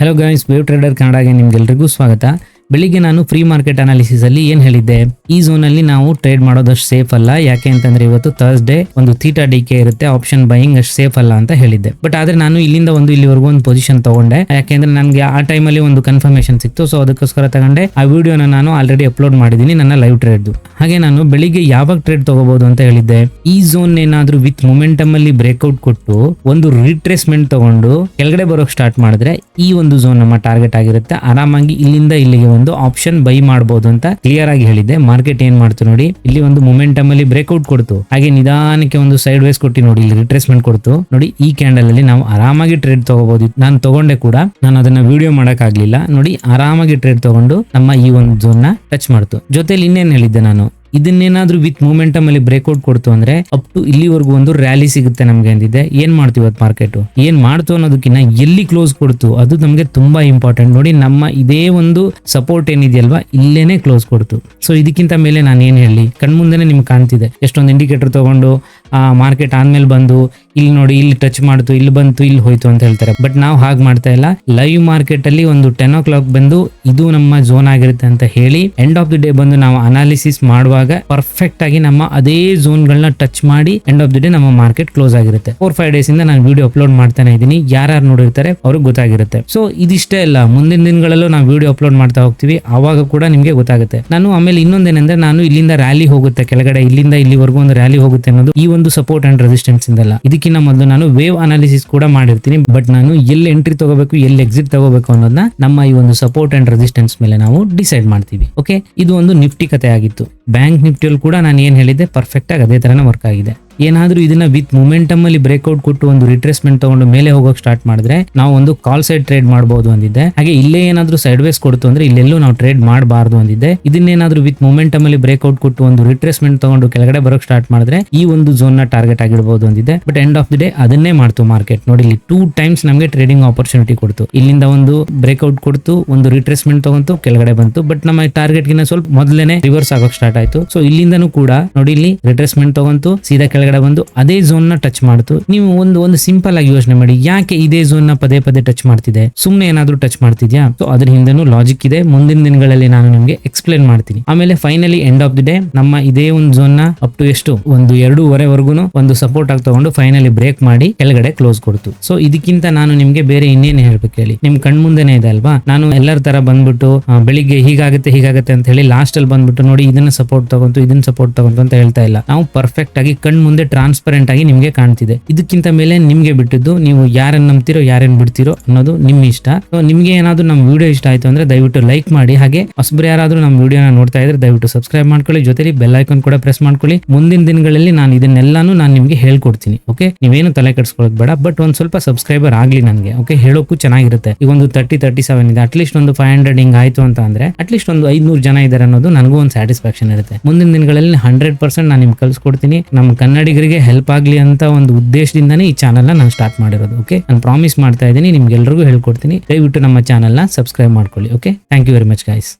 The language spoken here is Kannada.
ಹಲೋ ಗೈಸ್ ವೇವ್ ಟ್ರೇಡರ್ ಕನ್ನಡಗೆ ನಿಮ್ಗೆಲ್ರಿಗೂ ಸ್ವಾಗತ. ಬೆಳಿಗ್ಗೆ ನಾನು ಫ್ರೀ ಮಾರ್ಕೆಟ್ ಅನಾಲಿಸಿಸ್ ಅಲ್ಲಿ ಏನ್ ಹೇಳಿದ್ದೆ? ಈ ಝೋನ್ ಅಲ್ಲಿ ನಾವು ಟ್ರೇಡ್ ಮಾಡೋದಷ್ಟು ಸೇಫ್ ಅಲ್ಲ. ಯಾಕೆ ಅಂತಂದ್ರೆ ಇವತ್ತು ಥರ್ಸ್ಡೇ ಒಂದು ಥೀಟಾ ಡಿ ಕೆ ಇರುತ್ತೆ. ಆಪ್ಷನ್ ಬೈಯಿಂಗ್ ಅಷ್ಟು ಸೇಫ್ ಅಲ್ಲ ಅಂತ ಹೇಳಿದ್ದೆ. ಬಟ್ ಆದ್ರೆ ನಾನು ಇಲ್ಲಿಂದ ಒಂದು ಇಲ್ಲಿವರೆಗೂ ಒಂದು ಪೊಸಿಷನ್ ತಗೊಂಡೆ. ಯಾಕೆಂದ್ರೆ ನನಗೆ ಆ ಟೈಮಲ್ಲಿ ಒಂದು ಕನ್ಫರ್ಮೇಶನ್ ಸಿಕ್ತು. ಸೊ ಅದಕ್ಕೋಸ್ಕರ ತಗೊಂಡೆ. ಆ ವಿಡಿಯೋನ ನಾನು ಆಲ್ರೆಡಿ ಅಪ್ಲೋಡ್ ಮಾಡಿದ್ದೀನಿ ನನ್ನ ಲೈವ್ ಟ್ರೇಡ್ ಹಾಗೆ ನಾನು ಬೆಳಿಗ್ಗೆ ಯಾವಾಗ ಟ್ರೇಡ್ ತಗೋಬಹುದು ಅಂತ ಹೇಳಿದ್ದೆ? ಈ ಝೋನ್ ಏನಾದ್ರೂ ವಿತ್ ಮೊಮೆಂಟಮ್ ಅಲ್ಲಿ ಬ್ರೇಕ್ಔಟ್ ಕೊಟ್ಟು ಒಂದು ರಿಟ್ರೇಸ್ಮೆಂಟ್ ತಗೊಂಡು ಕೆಳಗಡೆ ಬರೋಕ್ ಸ್ಟಾರ್ಟ್ ಮಾಡಿದ್ರೆ ಈ ಒಂದು ಝೋನ್ ನಮ್ಮ ಟಾರ್ಗೆಟ್ ಆಗಿರುತ್ತೆ. ಆರಾಮಾಗಿ ಇಲ್ಲಿಂದ ಇಲ್ಲಿಗೆ ಒಂದು ಆಪ್ಷನ್ ಬೈ ಮಾಡಬಹುದು ಅಂತ ಕ್ಲಿಯರ್ ಆಗಿ ಹೇಳಿದ್ದೆ. ಮಾರ್ಕೆಟ್ ಏನ್ ಮಾಡ್ತು ನೋಡಿ, ಇಲ್ಲಿ ಒಂದು ಮೊಮೆಂಟಮ್ ಅಲ್ಲಿ ಬ್ರೇಕ್ಔಟ್ ಕೊಡ್ತು. ಹಾಗೆ ನಿಧಾನಕ್ಕೆ ಒಂದು ಸೈಡ್ ವೈಸ್ ಕೊಟ್ಟು ನೋಡಿ, ಇಲ್ಲಿ ರಿಟ್ರೆಸ್ಮೆಂಟ್ ಕೊಡ್ತು. ನೋಡಿ, ಈ ಕ್ಯಾಂಡಲ್ ಅಲ್ಲಿ ನಾವು ಆರಾಮಾಗಿ ಟ್ರೇಡ್ ತಗೋಬಹುದು ನಾನು ತಗೊಂಡೆ ಕೂಡ, ನಾನು ಅದನ್ನ ವಿಡಿಯೋ ಮಾಡಕ್ ಆಗ್ಲಿಲ್ಲ ನೋಡಿ, ಆರಾಮಾಗಿ ಟ್ರೇಡ್ ತಗೊಂಡು ನಮ್ಮ ಈ ಒಂದು ಝೋನ್ನ ಟಚ್ ಮಾಡ್ತು. ಜೊತೆಲಿ ಇನ್ನೇನ್ ಹೇಳಿದ್ದೆ ನಾನು? ಇದನ್ನೇನಾದ್ರೂ ವಿತ್ ಮೂಮೆಂಟಮ್ ಅಲ್ಲಿ ಬ್ರೇಕ್ಔಟ್ ಕೊಡ್ತು ಅಂದ್ರೆ ಅಪ್ ಟು ಇಲ್ಲಿವರೆಗೂ ಒಂದು ರ್ಯಾಲಿ ಸಿಗುತ್ತೆ ನಮ್ಗೆ ಅಂದಿದೆ. ಏನ್ ಮಾಡ್ತೀವಿ ಇವತ್ತು ಮಾರ್ಕೆಟ್ ಏನ್ ಮಾಡ್ತು ಅನ್ನೋದಕ್ಕಿಂತ ಎಲ್ಲಿ ಕ್ಲೋಸ್ ಕೊಡ್ತು? ಅದು ನಮ್ಗೆ ತುಂಬಾ ಇಂಪಾರ್ಟೆಂಟ್ ನೋಡಿ, ನಮ್ಮ ಇದೇ ಒಂದು ಸಪೋರ್ಟ್ ಏನಿದೆಯಲ್ವಾ, ಇಲ್ಲೇನೆ ಕ್ಲೋಸ್ ಕೊಡ್ತು. ಸೊ ಇದಕ್ಕಿಂತ ಮೇಲೆ ನಾನು ಏನ್ ಹೇಳಿ? ಕಣ್ಮುಂದೆನೆ ನಿಮ್ಗೆ ಕಾಣ್ತಿದೆ. ಎಷ್ಟೊಂದು ಇಂಡಿಕೇಟರ್ ತಗೊಂಡು ಮಾರ್ಕೆಟ್ ಆದ್ಮೇಲೆ ಬಂದು, ಇಲ್ಲಿ ನೋಡಿ, ಇಲ್ಲಿ ಟಚ್ ಮಾಡ್ತು ಇಲ್ಲಿ ಬಂತು ಇಲ್ಲಿ ಹೋಯ್ತು ಅಂತ ಹೇಳ್ತಾರೆ. ಬಟ್ ನಾವು ಹಾಗೆ ಮಾಡ್ತಾ ಇಲ್ಲ. ಲೈವ್ ಮಾರ್ಕೆಟ್ ಅಲ್ಲಿ ಒಂದು ಟೆನ್ ಓ ಕ್ಲಾಕ್ ಬಂದು, ಇದು ನಮ್ಮ ಝೋನ್ ಆಗಿರುತ್ತೆ ಅಂತ ಹೇಳಿ ಎಂಡ್ ಆಫ್ ದಿ ಡೇ ಬಂದು ನಾವು ಅನಾಲಿಸಿಸ್ ಮಾಡುವಾಗ ಪರ್ಫೆಕ್ಟ್ ಆಗಿ ನಮ್ಮ ಅದೇ ಝೋನ್ ಗಳನ್ನ ಟಚ್ ಮಾಡಿ ಎಂಡ್ ಆಫ್ ದಿ ಡೇ ನಮ್ಮ ಮಾರ್ಕೆಟ್ ಕ್ಲೋಸ್ ಆಗಿರುತ್ತೆ. ಫೋರ್ ಫೈವ್ ಡೇಸ್ ಇಂದ ನಾನು ವಿಡಿಯೋ ಅಪ್ಲೋಡ್ ಮಾಡ್ತಾನೆ ಇದ್ದೀನಿ. ಯಾರ್ಯಾರು ನೋಡಿರ್ತಾರೆ, ಅವ್ರಿಗೆ ಗೊತ್ತಾಗಿರುತ್ತೆ. ಸೊ ಇದಿಷ್ಟೇ ಅಲ್ಲ. ಮುಂದಿನ ದಿನಗಳಲ್ಲೂ ನಾವು ವಿಡಿಯೋ ಅಪ್ಲೋಡ್ ಮಾಡ್ತಾ ಹೋಗ್ತೀವಿ. ಅವಾಗ ಕೂಡ ನಿಮಗೆ ಗೊತ್ತಾಗುತ್ತೆ. ನಾನು ಆಮೇಲೆ ಇನ್ನೊಂದೇನೆಂದ್ರೆ, ನಾನು ಇಲ್ಲಿಂದ ರ್ಯಾಲಿ ಹೋಗುತ್ತೆ. ಕೆಳಗಡೆ ಇಲ್ಲಿಂದ ಇಲ್ಲಿವರೆಗೂ ಒಂದು ರ್ಯಾಲಿ ಹೋಗುತ್ತೆ ಅನ್ನೋದು ಈ ಒಂದು ಸಪೋರ್ಟ್ ಅಂಡ್ ರೆಸಿಸ್ಟೆನ್ಸ್ ಇಂದಲ್ಲ. ಇದಕ್ಕಿಂತ ಮೊದಲು ನಾನು ವೇವ್ ಅನಾಲಿಸಿಸ್ ಕೂಡ ಮಾಡಿರ್ತೀನಿ. ಬಟ್ ನಾನು ಎಲ್ಲಿ ಎಂಟ್ರಿ ತಗೋಬೇಕು, ಎಲ್ಲಿ ಎಕ್ಸಿಟ್ ತಗೋಬೇಕು ಅನ್ನೋದನ್ನ ನಮ್ಮ ಈ ಒಂದು ಸಪೋರ್ಟ್ ಅಂಡ್ ರೆಸಿಸ್ಟೆನ್ಸ್ ಮೇಲೆ ನಾವು ಡಿಸೈಡ್ ಮಾಡ್ತೀವಿ. ಓಕೆ ಇದು ಒಂದು ನಿಫ್ಟಿ ಕತೆ ಆಗಿತ್ತು ಬ್ಯಾಂಕ್ ನಿಫ್ಟಿಯಲ್ಲಿ ಕೂಡ ನಾನು ಏನು ಹೇಳಿದ್ದೆ ಪರ್ಫೆಕ್ಟ್ ಆಗಿ ಅದೇ ತರನೇ ವರ್ಕ್ ಆಗಿದೆ. ಏನಾದ್ರೂ ಇದನ್ನ ವಿತ್ ಮೊಮೆಂಟಮ್ ಅಲ್ಲಿ ಬ್ರೇಕ್ಔಟ್ ಕೊಟ್ಟು ಒಂದು ರಿಟ್ರೇಸ್ಮೆಂಟ್ ತಗೊಂಡು ಮೇಲೆ ಹೋಗೋಕೆ ಸ್ಟಾರ್ಟ್ ಮಾಡಿದ್ರೆ ನಾವು ಒಂದು ಕಾಲ್ ಸೈಡ್ ಟ್ರೇಡ್ ಮಾಡಬಹುದು ಅಂದಿದ್ದೆ. ಹಾಗೆ ಇಲ್ಲೇ ಏನಾದ್ರೂ ಸೈಡ್ ವೇಸ್ ಕೊಡ್ತು ಅಂದ್ರೆ ಇಲ್ಲೆಲ್ಲೂ ನಾವು ಟ್ರೇಡ್ ಮಾಡಬಾರ್ದು ಅಂದಿದ್ದೆ. ಇದನ್ನೇನಾದ್ರೂ ವಿತ್ ಮೊಮೆಂಟಮ್ ಅಲ್ಲಿ ಬ್ರೇಕ್ಔಟ್ ಕೊಟ್ಟು ಒಂದು ರಿಟ್ರೇಸ್ಮೆಂಟ್ ತಗೊಂಡು ಕೆಳಗಡೆ ಬರೋಕ್ ಸ್ಟಾರ್ಟ್ ಮಾಡಿದ್ರೆ ಈ ಒಂದು ಝೋನ್ನ ಟಾರ್ಗೆಟ್ ಆಗಿರ್ಬೋದು ಅಂದಿದ್ದೆ. But end of the day ಅದನ್ನೇ ಮಾಡ್ತು ಮಾರ್ಕೆಟ್ ನೋಡಿ ಇಲ್ಲಿ ಟೂ ಟೈಮ್ಸ್ ನಮಗೆ ಟ್ರೇಡಿಂಗ್ ಆಪರ್ಚುನಿಟಿ ಕೊಡ್ತು. ಇಲ್ಲಿಂದ ಒಂದು ಬ್ರೇಕ್ಔಟ್ ಕೊಡ್ತು, ಒಂದು ರಿಟ್ರೇಸ್ಮೆಂಟ್ ತಗೊಂತು, ಕೆಳಗಡೆ ಬಂತು. ಬಟ್ ನಮ್ಮ ಟಾರ್ಗೆಟ್ ಗಿನ್ನ ಸ್ವಲ್ಪ ಮೊದಲೇನೆ ರಿವರ್ಸ್ ಆಗೋಕ್ ಸ್ಟಾರ್ಟ್ ಆಯ್ತು. ಸೊ ಇಲ್ಲಿಂದನೂ ಕೂಡ ನೋಡಿ, ಇಲ್ಲಿ ರಿಟ್ರೆಸ್ಮೆಂಟ್ ತಗೊಂತು, ಸೀದಾ ಕೆಳಗಡೆ ಬಂದು ಅದೇ ಝೋನ್ನ ಟಚ್ ಮಾಡ್ತು. ನೀವು ಒಂದು ಒಂದು ಸಿಂಪಲ್ ಆಗಿ ಯೋಚನೆ ಮಾಡಿ, ಯಾಕೆ ಇದೇ ಝೋನ್ನ ಪದೇ ಪದೇ ಟಚ್ ಮಾಡ್ತಿದೆ? ಸುಮ್ನೆ ಏನಾದ್ರೂ ಟಚ್ ಮಾಡ್ತಿದ್ಯಾ? ಸೊ ಅದ್ರ ಹಿಂದೆನೂ ಲಾಜಿಕ್ ಇದೆ. ಮುಂದಿನ ದಿನಗಳಲ್ಲಿ ನಾನು ನಿಮ್ಗೆ ಎಕ್ಸ್ಪ್ಲೇನ್ ಮಾಡ್ತೀನಿ. ಆಮೇಲೆ finally end of the day ನಮ್ಮ ಇದೇ ಒಂದು ಝೋನ್ನ ಅಪ್ ಟು ಎಷ್ಟು? ಒಂದು ಎರಡೂವರೆವರೆಗೂ ಒಂದು ಸಪೋರ್ಟ್ ಆಗಿ ತಗೊಂಡು ಫೈನಲಿ ಬ್ರೇಕ್ ಮಾಡಿ ಕೆಳಗಡೆ ಕ್ಲೋಸ್ ಕೊಡ್ತು. ಸೊ ಇದಕ್ಕಿಂತ ನಾನು ನಿಮ್ಗೆ ಬೇರೆ ಇನ್ನೇನು ಹೇಳ್ಬೇಕು ಹೇಳಿ? ನಿಮ್ ಕಣ್ಮುಂದೆನೇ ಇದೆ ಅಲ್ವಾ? ನಾನು ಎಲ್ಲರ ತರ ಬಂದ್ಬಿಟ್ಟು ಬೆಳಿಗ್ಗೆ ಹೀಗಾಗುತ್ತೆ ಹೀಗಾಗುತ್ತೆ ಅಂತ ಹೇಳಿ ಲಾಸ್ಟ್ ಅಲ್ಲಿ ಬಂದ್ಬಿಟ್ಟು ನೋಡಿ, ಇದನ್ನ ಸಪೋರ್ಟ್ ತಗೊಂತು ಇದನ್ನ ಸಪೋರ್ಟ್ ತಗೊಂತು ಅಂತ ಹೇಳ್ತಾ ಇಲ್ಲ. ನಾವು ಪರ್ಫೆಕ್ಟ್ ಆಗಿ ಕಣ್ ಮುಂದೆ ಟ್ರಾನ್ಸ್ಪರೆಂಟ್ ಆಗಿ ನಿಮ್ಗೆ ಕಾಣ್ತಿದೆ. ಇದಕ್ಕಿಂತ ಮೇಲೆ ನಿಮ್ಗೆ ಬಿಟ್ಟಿದ್ದು, ನೀವು ಯಾರನ್ನ ನಂಬ್ತಿರೋ ಯಾರನ್ನ ಬಿಡ್ತಿರೋ ಅನ್ನೋದು ನಿಮ್ ಇಷ್ಟ. ನಿಮ್ಗೆ ಏನಾದ್ರು ನಮ್ಮ ವಿಡಿಯೋ ಇಷ್ಟ ಆಯ್ತು ಅಂದ್ರೆ ದಯವಿಟ್ಟು ಲೈಕ್ ಮಾಡಿ. ಹಾಗೆ ಹೊಸಬ್ರು ಯಾರಾದ್ರೂ ನಮ್ಮ ವಿಡಿಯೋನ ನೋಡ್ತಾ ಇದ್ರೆ ದಯವಿಟ್ಟು ಸಬ್ಸ್ಕ್ರೈಬ್ ಮಾಡ್ಕೊಳ್ಳಿ. ಜೊತೆಲಿ ಬೆಲ್ ಐಕಾನ್ ಕೂಡ ಪ್ರೆಸ್ ಮಾಡ್ಕೊಳ್ಳಿ. ಮುಂದಿನ ದಿನಗಳಲ್ಲಿ ನಾನು ಇದನ್ನೆಲ್ಲಾನು ನಾನು ನಿಮ್ಗೆ ಹೇಳ್ಕೊಡ್ತೀನಿ ಓಕೆ ನೀವೇನು ತಲೆ ಕೆಡಿಸ್ಕೊಳ್ಳೋದು ಬೇಡ ಬಟ್ ಒಂದ್ ಸ್ವಲ್ಪ ಸಬ್ಸ್ಕ್ರೈಬರ್ ಆಗ್ಲಿ ನನಗೆ ಓಕೆ ಹೇಳೋಕ್ಕೂ ಚೆನ್ನಾಗಿರುತ್ತೆ. ಈಗ ಒಂದು ತರ್ಟಿ ತರ್ಟಿ ಸೆವೆನ್ ಇದೆ ಅಟ್ಲೀಸ್ಟ್ ಒಂದು ಫೈವ್ ಹಂಡ್ರೆಡ್ ಹಿಂಗ್ ಆಯ್ತು ಅಂತ ಅಂದ್ರೆ ಅಟ್ಲೀಸ್ಟ್ ಒಂದು ಐದ್ನೂರು ಜನ ಇದ್ದಾರೆ ಅನ್ನೋದು ನನಗೂ ಒಂದು ಸ್ಯಾಟಿಸ್ಫ್ಯಾಕ್ಷನ್ ಇರುತ್ತೆ. ಮುಂದಿನ ದಿನಗಳಲ್ಲಿ ಹಂಡ್ರೆಡ್ ಪರ್ಸೆಂಟ್ ನಾನು ನಿಮ್ಗೆ ಕಲ್ಸ್ಕೊಡ್ತೀನಿ ನಮ್ಮ ಕನ್ನಡಿಗರಿಗೆ ಹೆಲ್ಪ್ ಆಗಲಿ ಅಂತ ಒಂದು ಉದ್ದೇಶದಿಂದನೇ ಈ ಚಾನಲ್ನ ನಾನು ಸ್ಟಾರ್ಟ್ ಮಾಡಿರೋದು ಓಕೆ ನಾನು ಪ್ರಾಮಿಸ್ ಮಾಡ್ತಾ ಇದ್ದೀನಿ, ನಿಮ್ಗೆಲ್ರಿಗೂ ಹೇಳ್ಕೊಡ್ತೀನಿ. ದಯವಿಟ್ಟು ನಮ್ಮ ಚಾನಲ್ನ ಸಬ್ಸ್ಕ್ರೈಬ್ ಮಾಡ್ಕೊಳ್ಳಿ okay thank you very much guys